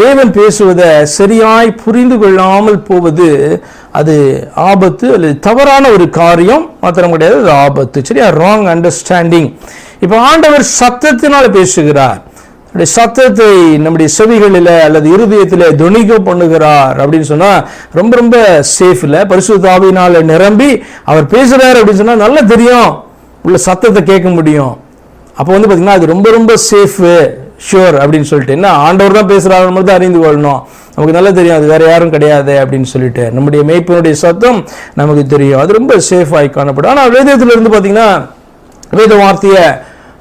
தேவன் பேசுவதை சரியாய் புரிந்து கொள்ளாமல் போவது அது ஆபத்து அல்லது தவறான ஒரு காரியம் மாத்திரம் கிடையாது அது ஆபத்து. சரியா? ராங் அண்டர்ஸ்டாண்டிங் இப்போ ஆண்டவர் சத்தத்தினால் பேசுகிறார். சத்தத்தை நம்முடைய செவிகளில் அல்லது இருதயத்தில் துணிக்க பண்ணுகிறார் அப்படின்னு சொன்னால் ரொம்ப ரொம்ப சேஃப் இல்லை. பரிசுத்தாவினால் நிரம்பி அவர் பேசுகிறார் அப்படின்னு சொன்னால் நல்லா தெரியும். உள்ள சத்தத்தை கேட்க முடியும். அப்போ வந்து பார்த்தீங்கன்னா அது ரொம்ப ரொம்ப சேஃபு ஷியோர் அப்படின்னு சொல்லிட்டு. என்ன ஆண்டவர் தான் பேசுகிறாரு மட்டும் தான் அறிந்து கொள்ளணும். நமக்கு நல்லா தெரியும் அது வேற யாரும் கிடையாது அப்படின்னு சொல்லிட்டு. நம்முடைய மெய்ப்பினுடைய சத்தம் நமக்கு தெரியும். அது ரொம்ப சேஃபாகி காணப்படும். ஆனால் வேதத்தில் இருந்து பார்த்தீங்கன்னா வேத வார்த்தையை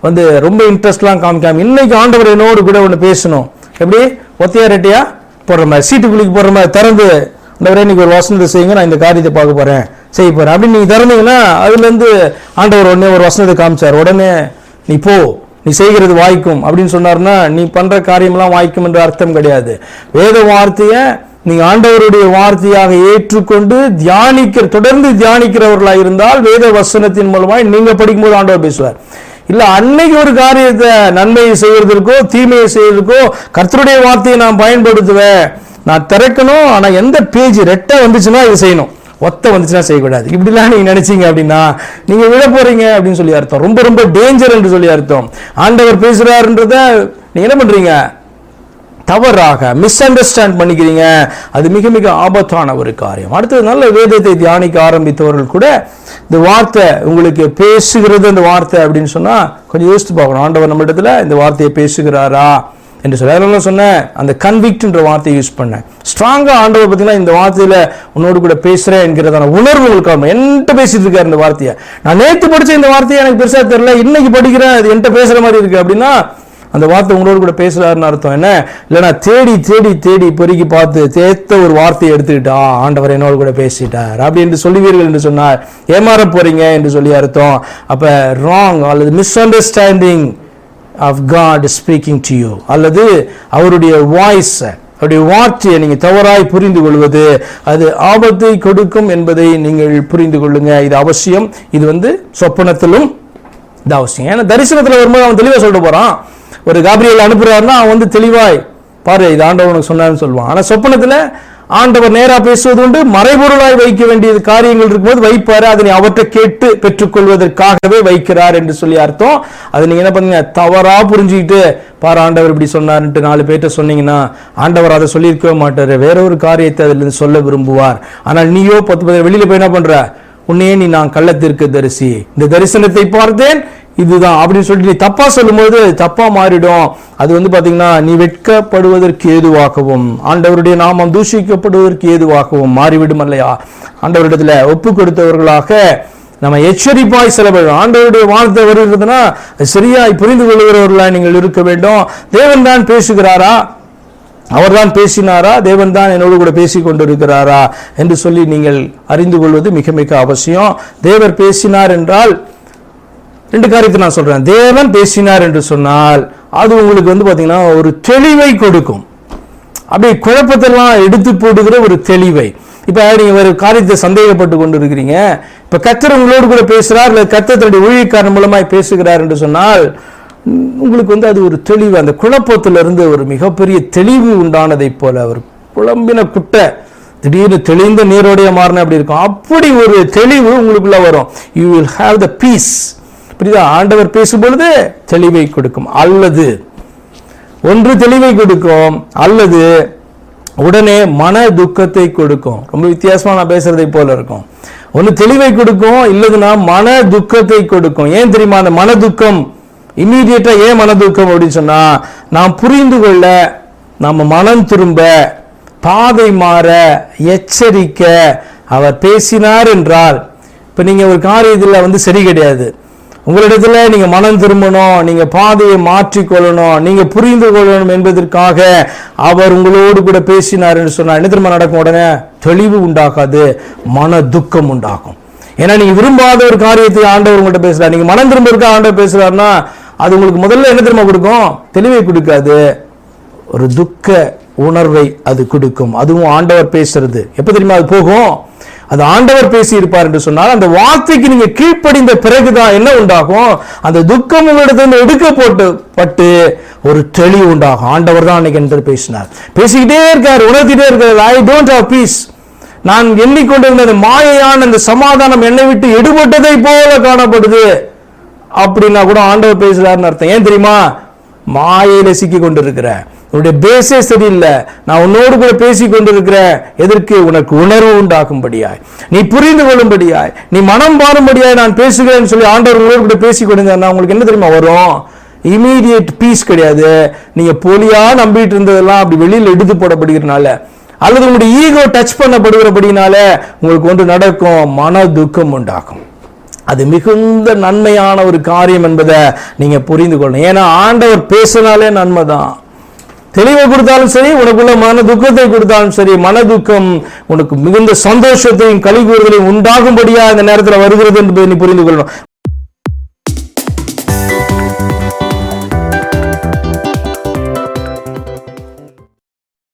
வந்து ரொம்ப இன்ட்ரெஸ்ட்லாம் காமிக்காம இன்னைக்கு ஆண்டவர் என்னோடு கூட ஒன்று பேசணும். எப்படி? ஒத்தையா ரெட்டியா? போடுற மாதிரி. சீட்டு குளிக்கு போடுற மாதிரி. திறந்து ஆண்டவரே இன்னைக்கு ஒரு வசனத்தை செய்யுங்க நான் இந்த காரியத்தை பார்க்க போகிறேன் செய்ய போகிறேன் அப்படின்னு நீங்கள் திறந்தீங்கன்னா அதுலேருந்து ஆண்டவர் உடனே ஒரு வசனத்தை காமிச்சார். உடனே நீ போ. நீ செய்கிறது வாய்க்கும் அப்படின்னு சொன்னார்னா நீ பண்ணுற காரியமெல்லாம் வாய்க்கும் என்ற அர்த்தம் கிடையாது. வேத வார்த்தையை நீ ஆண்டவருடைய வார்த்தையாக ஏற்றுக்கொண்டு தியானிக்க தொடர்ந்து தியானிக்கிறவர்களாக இருந்தால் வேத வசனத்தின் மூலமாய் நீங்கள் படிக்கும்போது ஆண்டவர் பேசுவார். இல்லை அன்னைக்கு ஒரு காரியத்தை நன்மையை செய்வதற்கோ தீமையை செய்வதற்கோ கர்த்தருடைய வார்த்தையை நான் பயன்படுத்துவேன். நான் திறக்கணும் ஆனால் எந்த பேஜ் ரெட்டை வந்துச்சுன்னா இது செய்யணும். ஒத்த வந்துச்சுன்னா செய்யக்கூடாது. இப்படிலாம் நீங்க நினைச்சீங்க அப்படின்னா நீங்க விழ போறீங்க அப்படின்னு சொல்லி அர்த்தம். ரொம்ப ரொம்ப டேஞ்சர் என்று சொல்லி அர்த்தம். ஆண்டவர் பேசுறாருன்றத நீங்க என்ன பண்றீங்க? தவறாக மிஸ் அண்டர்ஸ்டாண்ட் பண்ணிக்கிறீங்க. அது மிக மிக ஆபத்தான ஒரு காரியம். அடுத்தது நல்ல வேதத்தை தியானிக்க ஆரம்பித்தவர்கள் கூட இந்த வார்த்தை உங்களுக்கு பேசுகிறது இந்த வார்த்தை அப்படின்னு சொன்னா கொஞ்சம் யோசித்து பார்க்கணும். ஆண்டவர் நம்மிடத்துல இந்த வார்த்தையை பேசுகிறாரா? என்று சொல்ல அதனால சொன்னேன் அந்த கன்விக்ட்ன்ற வார்த்தையை யூஸ் பண்ணேன் ஸ்ட்ராங்காக ஆண்டவர் பார்த்தீங்கன்னா இந்த வார்த்தையில் உன்னோடு கூட பேசுகிறேன் என்கிறதான உணர்வு உங்களுக்கு என்கிட்ட பேசிட்டு இருக்காரு இந்த வார்த்தையை. நான் நேற்று படித்த இந்த வார்த்தையை எனக்கு பெருசாக தெரியல இன்னைக்கு படிக்கிறேன் அது என்கிட்ட பேசுகிற மாதிரி இருக்கு அப்படின்னா அந்த வார்த்தை உங்களோடு கூட பேசுகிறாருன்னு அர்த்தம் என்ன? இல்லைன்னா தேடி தேடி தேடி பொறுக்கி பார்த்து தேத்த ஒரு வார்த்தையை எடுத்துக்கிட்டா ஆண்டவர் என்னோடு கூட பேசிட்டார் அப்படி என்று சொல்லுவீர்கள் என்று சொன்னார் ஏமாற போறீங்க என்று சொல்லி அர்த்தம். அப்போ ராங் அல்லது miss understanding of God speaking to you அல்லது அவருடைய வாய்ஸ் அவருடைய வார்த்தையை நீங்கள் தவறாய் புரிந்து கொள்வது அது ஆபத்தை கொடுக்கும் என்பதை நீங்கள் புரிந்து கொள்ளுங்க இது அவசியம். இது வந்து சொப்பனத்திலும் இது அவசியம். ஏன்னா தரிசனத்தில் வரும்போது அவன் தெளிவாக சொல்லிட்டு போகிறான் ஒரு காபிரியல் அனுப்புகிறாருன்னா அவன் வந்து தெளிவாய் பாரு இது ஆண்டவனுக்கு சொன்னான்னு சொல்லுவான். ஆனால் சொப்பனத்தில் ஆண்டவர் நேரா பேசுவது உண்டு மறைபொருளாய் வைக்க வேண்டியது காரியங்கள் இருக்கும்போது வைப்பாரு. அதனை அவற்றை கேட்டு பெற்றுக்கொள்வதற்காகவே வைக்கிறார் என்று சொல்லி அர்த்தம். அதை நீங்க என்ன பண்ணுங்க? தவறா புரிஞ்சுக்கிட்டு பாரு ஆண்டவர் இப்படி சொன்னார்ன்ட்டு நாலு பேர்ட்ட சொன்னீங்கன்னா ஆண்டவர் அதை சொல்லியிருக்கவே மாட்டாரு. வேற ஒரு காரியத்தை அதுல இருந்து சொல்ல விரும்புவார். ஆனால் நீயோ பத்து பதினேழு வெளியில போய் என்ன பண்ற? உன்னையே நீ நான் கள்ளத்திற்கு தரிசி. இந்த தரிசனத்தை பார்த்தேன். இதுதான் அப்படின்னு சொல்லிட்டு நீ தப்பா சொல்லும்போது தப்பாக தப்பா மாறிடும். அது வந்து பாத்தீங்கன்னா நீ வெட்கப்படுவதற்கு ஏதுவாகவும் ஆண்டவருடைய நாமம் தூஷிக்கப்படுவதற்கு ஏதுவாகவும் மாறிவிடும் இல்லையா ஆண்டவரிடத்துல ஒப்பு கொடுத்தவர்களாக நம்ம எச்சரிப்பாய் செலவிடும் ஆண்டவருடைய வார்த்தை வருகிறதுனா சரியாய் புரிந்து கொள்கிறவர்களாக நீங்கள் இருக்க வேண்டும். தேவன் தான் பேசுகிறாரா? அவர்தான் பேசினாரா? தேவன் தான் என்னோடு கூட பேசிக் கொண்டிருக்கிறாரா? என்று சொல்லி நீங்கள் அறிந்து கொள்வது மிக மிக அவசியம். தேவர் பேசினார் என்றால் ரெண்டு காரியத்தை நான் சொல்றேன். தேவன் பேசினார் என்று சொன்னால் அது உங்களுக்கு வந்து பார்த்திங்கன்னா ஒரு தெளிவை கொடுக்கும். அப்படியே குழப்பத்தெல்லாம் எடுத்து போடுகிற ஒரு தெளிவை. இப்போ நீங்கள் ஒரு காரியத்தை சந்தேகப்பட்டு கொண்டு இருக்கிறீங்க இப்போ கத்தர் உங்களோடு கூட பேசுகிறார் இல்லை கத்தர் தன்னுடைய ஊழியக்காரன் மூலமாக பேசுகிறார் என்று சொன்னால் உங்களுக்கு வந்து அது ஒரு தெளிவு அந்த குழப்பத்திலிருந்து ஒரு மிகப்பெரிய தெளிவு உண்டானதை போல ஒரு குழம்பின குட்டை. திடீர்னு தெளிந்த நீரோடைய மாறின அப்படி இருக்கும். அப்படி ஒரு தெளிவு உங்களுக்குள்ள வரும். You will have the peace புரியுதா? ஆண்டவர் பேசும் பொழுது தெளிவை கொடுக்கும். அல்லது ஒன்று தெளிவை கொடுக்கும் அல்லது உடனே மன துக்கத்தை கொடுக்கும். ரொம்ப வித்தியாசமா நான் பேசுறதை போல இருக்கும். ஒன்று தெளிவை கொடுக்கும் இல்லதுன்னா மன துக்கத்தை கொடுக்கும். ஏன் தெரியுமா? அந்த மன துக்கம் இம்மீடியட்டா ஏன் மன துக்கம் அப்படின்னு சொன்னா நாம் புரிந்து கொள்ள நம்ம மனம் திரும்ப பாதை மாற எச்சரிக்க அவர் பேசினார் என்றால் இப்ப நீங்க ஒரு காரியத்தில் வந்து சரி கிடையாது. உங்களிடத்துல நீங்க மனம் திரும்பணும் நீங்க பாதையை மாற்றிக்கொள்ளணும் நீங்க புரிந்து கொள்ளணும் என்பதற்காக அவர் உங்களோடு கூட பேசினார் என்று சொன்னார் என்ன திரும்ப நடக்கும் உடனே? தெளிவு உண்டாகாது மன துக்கம் உண்டாகும். ஏன்னா நீங்க விரும்பாத ஒரு காரியத்தை ஆண்டவர் உங்கள்கிட்ட பேசுறாரு. நீங்க மனம் திரும்ப இருக்க ஆண்டவர் பேசுறாருன்னா அது உங்களுக்கு முதல்ல என்ன திரும்ப கொடுக்கும்? தெளிவை கொடுக்காது. ஒரு துக்க உணர்வை அது கொடுக்கும். அதுவும் ஆண்டவர் பேசுறது. எப்போ தெரியுமா அது போகும்? அது ஆண்டவர் பேசி இருப்பார் என்று சொன்னால் அந்த வார்த்தைக்கு நீங்க கீழ்ப்படிந்த பிறகுதான் என்ன உண்டாகும்? அந்த துக்கம் உங்களிடத்திலிருந்து எடுக்கப்பட்டு பட்டு ஒரு தெளிவு உண்டாகும். ஆண்டவர் தான் அன்னைக்கு என்று பேசினார். பேசிக்கிட்டே இருக்கார் உணர்த்திட்டே இருக்கார். ஐ டோன்ட் ஹவ் பீஸ் நான் எண்ணிக்கொண்டிருந்த அந்த மாயையான அந்த சமாதானம் என்னை விட்டு எடுபட்டதை போல காணப்படுது. அப்படின்னா கூட ஆண்டவர் பேசுறாருன்னு அர்த்தம். ஏன் தெரியுமா? மாயையில சிக்கி கொண்டிருக்கிற உன்னுடைய பேஸே சரியில்லை. நான் உன்னோடு கூட பேசி கொண்டிருக்கிறேன் எதற்கு? உனக்கு உணர்வு உண்டாகும்படியாய். நீ புரிந்து கொள்ளும்படியாய். நீ மனம் பாரும்படியாய் நான் பேசுகிறேன்னு சொல்லி ஆண்டவர் உங்களோடு கூட பேசி கொடுங்கன்னா உங்களுக்கு என்ன தெரியுமா வரும்? இமீடியட் பீஸ் கிடையாது. நீங்கள் போலியாக நம்பிட்டு இருந்ததெல்லாம் அப்படி வெளியில் எடுத்து போடப்படுகிறனால அல்லது உங்களுடைய ஈகோ டச் பண்ணப்படுகிறபடினால உங்களுக்கு ஒன்று நடக்கும். மன துக்கம் உண்டாகும். அது மிகுந்த நன்மையான ஒரு காரியம் என்பதை நீங்கள் புரிந்து கொள்ளணும். ஏன்னா ஆண்டவர் பேசினாலே நன்மை தான் தெளிவை கொடுத்தாலும் சரி உனக்குள்ள மன துக்கத்தை கொடுத்தாலும் சரி மன துக்கம் உனக்கு மிகுந்த சந்தோஷத்தையும் கலிகூறுதலையும் உண்டாகும்படியா இந்த நேரத்தில் வருகிறது என்பதை நீ புரிந்து கொள்ளணும்.